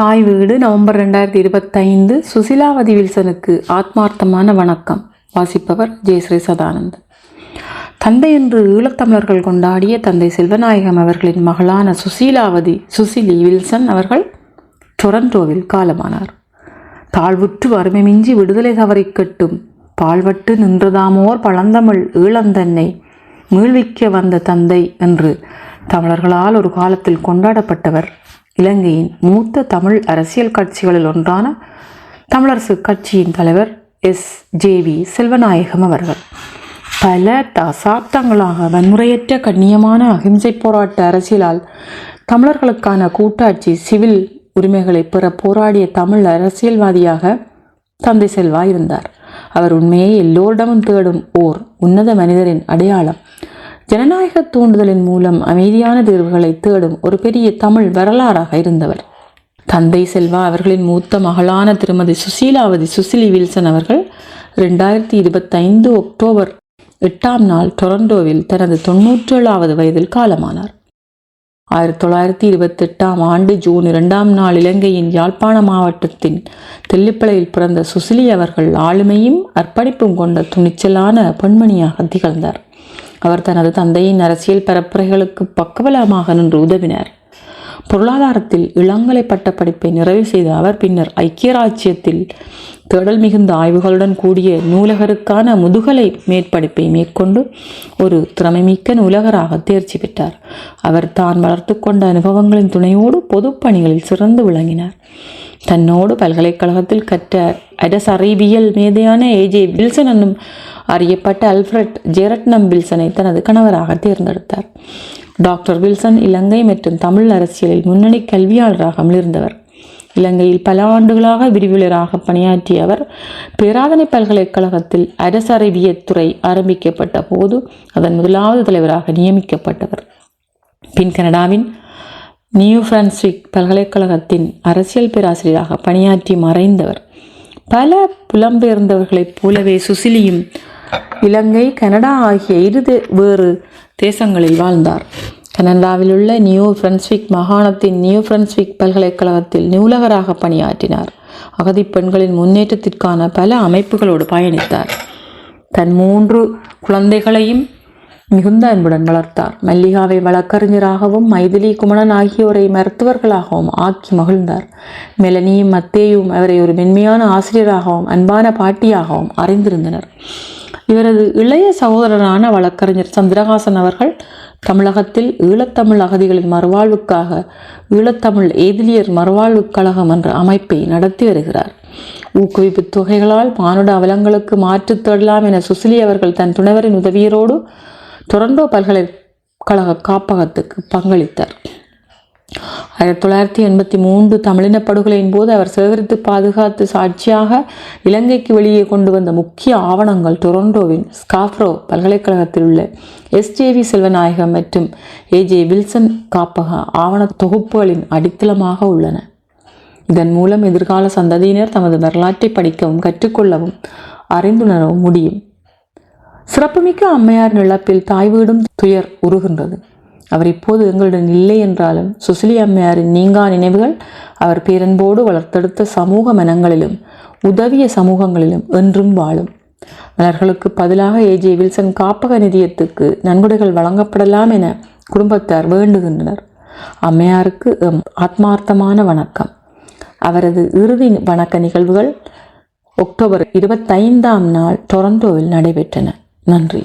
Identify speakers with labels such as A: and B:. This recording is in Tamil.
A: தாய் வீடு நவம்பர் ரெண்டாயிரத்தி இருபத்தைந்து சுசிலாவதி வில்சனுக்கு ஆத்மார்த்தமான வணக்கம். வாசிப்பவர் ஜெயஸ்ரீ சதானந்த். தந்தை என்று ஈழத்தமிழர்கள் கொண்டாடிய தந்தை செல்வநாயகம் அவர்களின் மகளான சுசீலாவதி சுசிலி வில்சன் அவர்கள் டொரண்டோவில் காலமானார். தாழ்வுற்று வறுமை மிஞ்சி விடுதலை தவறி கட்டும் பால்வட்டு நின்றதாமோர் பழந்தமிழ் ஈழந்தன்னை மீள்விக்க வந்த தந்தை என்று தமிழர்களால் ஒரு காலத்தில் கொண்டாடப்பட்டவர் இலங்கையின் மூத்த தமிழ் அரசியல் கட்சிகளில் ஒன்றான தமிழரசு கட்சியின் தலைவர் எஸ். ஜே. வி. செல்வநாயகம் அவர்கள். பல தசாப்தங்களாக வன்முறையற்ற கண்ணியமான அகிம்சை போராட்ட அரசியலால் தமிழர்களுக்கான கூட்டாட்சி சிவில் உரிமைகளை பெற போராடிய தமிழ் அரசியல்வாதியாக தந்தை செல்வா இருந்தார். அவர் உண்மையை எல்லோரிடமும் தேடும் ஓர் உன்னத மனிதரின் அடையாளம் ஜனநாயக தூண்டுதலின் மூலம் அமைதியான தீர்வுகளை தேடும் ஒரு பெரிய தமிழ் வரலாறாக இருந்தவர். தந்தை செல்வா அவர்களின் மூத்த மகளான திருமதி சுசீலாவதி சுசிலி வில்சன் அவர்கள் ரெண்டாயிரத்தி இருபத்தைந்து அக்டோபர் எட்டாம் நாள் டொரண்டோவில் தனது தொன்னூற்றேழாவது வயதில் காலமானார். ஆயிரத்தி தொள்ளாயிரத்தி இருபத்தெட்டாம் ஆண்டு ஜூன் இரண்டாம் நாள் இலங்கையின் யாழ்ப்பாண மாவட்டத்தின் தெல்லிப்பளையில் பிறந்த சுசிலி அவர்கள் ஆளுமையும் அர்ப்பணிப்பும் கொண்ட துணிச்சலான பெண்மணியாக திகழ்ந்தார். அவர் தனது தந்தையின் அரசியல் பரப்புரைகளுக்கு பக்கபலமாக நின்று உதவினார். பொருளாதாரத்தில் இளங்கலை பட்ட படிப்பை நிறைவு செய்த அவர் பின்னர் ஐக்கிய ராஜ்யத்தில் தேடல் மிகுந்த ஆய்வுகளுடன் கூடிய நூலகருக்கான முதுகலை மேற்படிப்பை மேற்கொண்டு ஒரு திறமைமிக்க நூலகராக தேர்ச்சி பெற்றார். அவர் தான் வளர்த்து கொண்ட அனுபவங்களின் துணையோடு பொதுப்பணிகளில் சிறந்து விளங்கினார். தன்னோடு பல்கலைக்கழகத்தில் கற்ற அரசறிவியல் மேதையான ஏஜே வில்சன் என்னும் அறியப்பட்ட அல்ஃப்ரட் ஜெரட்னம் வில்சனை தனது கணவராக தேர்ந்தெடுத்தார். டாக்டர் வில்சன் இலங்கை மற்றும் தமிழ் அரசியலில் முன்னணி கல்வியாளராக அமர்ந்தவர் இலங்கையில் பல ஆண்டுகளாக விரிவுலராக பணியாற்றிய அவர் பேராதனை பல்கலைக்கழகத்தில் அரசறிவியத்துறை ஆரம்பிக்கப்பட்ட போது அதன் முதலாவது தலைவராக நியமிக்கப்பட்டவர். பின் கனடாவின் நியூ பிரான்ஸ்விக் பல்கலைக்கழகத்தின் அரசியல் பேராசிரியராக பணியாற்றி மறைந்தவர். பல புலம்பெயர்ந்தவர்களைப் போலவே சுசிலியும் இலங்கை கனடா ஆகிய இரு வேறு தேசங்களில் வாழ்ந்தார். கனடாவில் உள்ள நியூ பிரென்ஸ்விக் மாகாணத்தின் நியூ பிரென்ஸ்விக் பல்கலைக்கழகத்தில் நூலகராக பணியாற்றினார். அகதி பெண்களின் முன்னேற்றத்திற்கான பல அமைப்புகளோடு பயணித்தார். தன் மூன்று குழந்தைகளையும் மிகுந்த அன்புடன் வளர்த்தார். மல்லிகாவை வழக்கறிஞராகவும் மைதிலி குமணன் ஆகியோரை மருத்துவர்களாகவும் ஆக்கி மகிழ்ந்தார். மெலனியும் மத்தேயும் அவரை ஒரு மென்மையான ஆசிரியராகவும் அன்பான பாட்டியாகவும் அறிந்திருந்தனர். இவரது இளைய சகோதரரான வழக்கறிஞர் சந்திரகாசன் அவர்கள் தமிழகத்தில் ஈழத்தமிழ் அகதிகளின் மறுவாழ்வுக்காக ஈழத்தமிழ் ஏதிலியர் மறுவாழ்வுக் கழகம் என்ற அமைப்பை நடத்தி வருகிறார். ஊக்குவிப்பு தொகைகளால் மானுட அவலங்களுக்கு மாற்றுத் தேடலாம் என சுசிலி அவர்கள் தன் துணைவரின் உதவியரோடு டொரண்டோ பல்கலைக்கழக காப்பகத்துக்கு பங்களித்தார். ஆயிரத்தி தொள்ளாயிரத்தி எண்பத்தி மூன்று தமிழின படுகொலையின் போது அவர் சேகரித்து பாதுகாத்து சாட்சியாக இலங்கைக்கு வெளியே கொண்டு வந்த முக்கிய ஆவணங்கள் டொரண்டோவின் ஸ்காஃப்ரோ பல்கலைக்கழகத்தில் உள்ள எஸ்ஜேவி செல்வநாயகம் மற்றும் ஏஜே வில்சன் காப்பக ஆவண தொகுப்புகளின் அடித்தளமாக உள்ளன. இதன் மூலம் எதிர்கால சந்ததியினர் தமது வரலாற்றை படிக்கவும் கற்றுக்கொள்ளவும் அறிந்துணரவும் முடியும். சிறப்புமிக்க அம்மையார் நிலப்பில் தாய் வீடும் துயர் உருகின்றது. அவர் இப்போது எங்களுடன் இல்லை என்றாலும் சுசிலி அம்மையாரின் நீங்கா நினைவுகள் அவர் பேரன்போடு வளர்த்தெடுத்த சமூக மனங்களிலும் உதவிய சமூகங்களிலும் என்றும் வாழும். மலர்களுக்கு பதிலாக ஏஜே வில்சன் காப்பக நிதியத்துக்கு நன்கொடைகள் வழங்கப்படலாம் என குடும்பத்தார் வேண்டுகின்றனர். அம்மையாருக்கு எம் ஆத்மார்த்தமான வணக்கம். அவரது இறுதி வணக்க நிகழ்வுகள் அக்டோபர் இருபத்தைந்தாம் நாள் டொரண்டோவில் நடைபெற்றன. நன்றி.